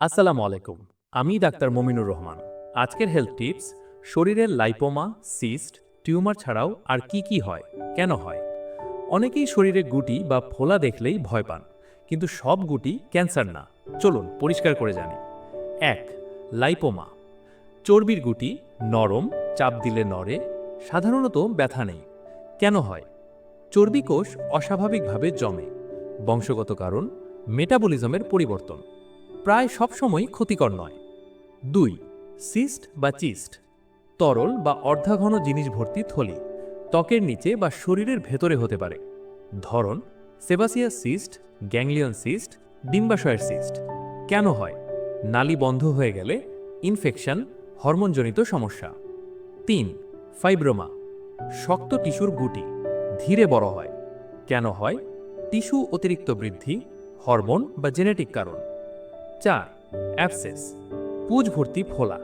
আসসালামু আলাইকুম, আমি ডাক্তার মমিনুর রহমান। আজকের হেলথ টিপস শরীরের লাইপোমা সিস্ট টিউমার ছাড়াও আর কি কি হয়, কেন হয়? অনেকেই শরীরে গুটি বা ফোলা দেখলেই ভয় পান, কিন্তু সব গুটি ক্যান্সার না। চলুন পরিষ্কার করে জানি। এক লাইপোমা চর্বির গুটি নরম, চাপ দিলে নড়ে, সাধারণত ব্যথা নেই। কেন হয়? চর্বি কোষ অস্বাভাবিকভাবে জমে, বংশগত কারণ মেটাবলিজমের পরিবর্তন। প্রায় সবসময় ক্ষতিকর নয়। দুই, সিস্ট বা চিস্ট, তরল বা অর্ধাঘন জিনিস ভর্তি থলি, ত্বকের নিচে বা শরীরের ভেতরে হতে পারে। ধরন, সেবাসিয়াস সিস্ট, গ্যাংলিয়ন সিস্ট, ডিম্বাশয়ের সিস্ট। কেন হয়? নালি বন্ধ হয়ে গেলে ইনফেকশন, হরমোনজনিত সমস্যা। তিন, ফাইব্রোমা, শক্ত টিস্যুর গুটি, ধীরে বড় হয়। কেন হয়? টিস্যু অতিরিক্ত বৃদ্ধি, হরমোন বা জেনেটিক কারণ। চার, অ্যাবসেস। পুজ ভর্তি ফোলা।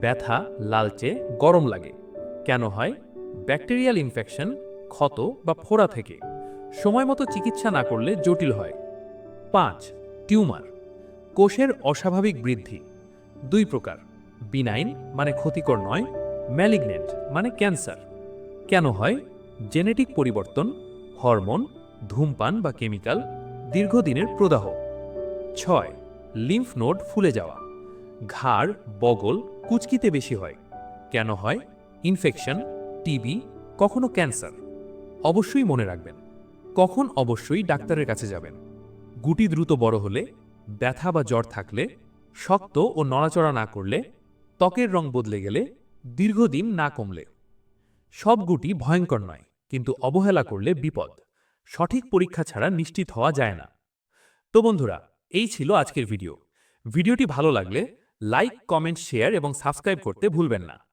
ব্যথা, লালচে, গরম লাগে। কেন হয়? ব্যাকটেরিয়াল ইনফেকশন, ক্ষত বা ফোড়া থেকে। সময় মতো চিকিৎসা না করলে জটিল হয়। পাঁচ, টিউমার। কোষের অস্বাভাবিক বৃদ্ধি। দুই প্রকার। বিনাইন মানে ক্ষতিকর নয়, ম্যালিগনেন্ট মানে ক্যান্সার। কেন হয়? জেনেটিক পরিবর্তন, হরমোন, ধূমপান বা কেমিক্যাল দীর্ঘদিনের প্রদাহ। ছয় লিম্ফ নোড ফুলে যাওয়া। ঘাড়, বগল কুচকিতে বেশি হয়। কেন হয়? ইনফেকশন, টিবি, কখনো ক্যান্সার। অবশ্যই মনে রাখবেন, কখন অবশ্যই ডাক্তারের কাছে যাবেন। গুটি দ্রুত বড় হলে, ব্যথা বা জ্বর থাকলে, শক্ত ও নড়াচড়া না করলে, ত্বকের রং বদলে গেলে, দীর্ঘদিন না কমলে। সব গুটি ভয়ঙ্কর নয়, কিন্তু অবহেলা করলে বিপদ। সঠিক পরীক্ষা ছাড়া নিশ্চিত হওয়া যায় না। তো বন্ধুরা এই ছিল আজকের ভিডিও। ভিডিওটি ভালো লাগলে লাইক কমেন্ট শেয়ার এবং সাবস্ক্রাইব করতে ভুলবেন না।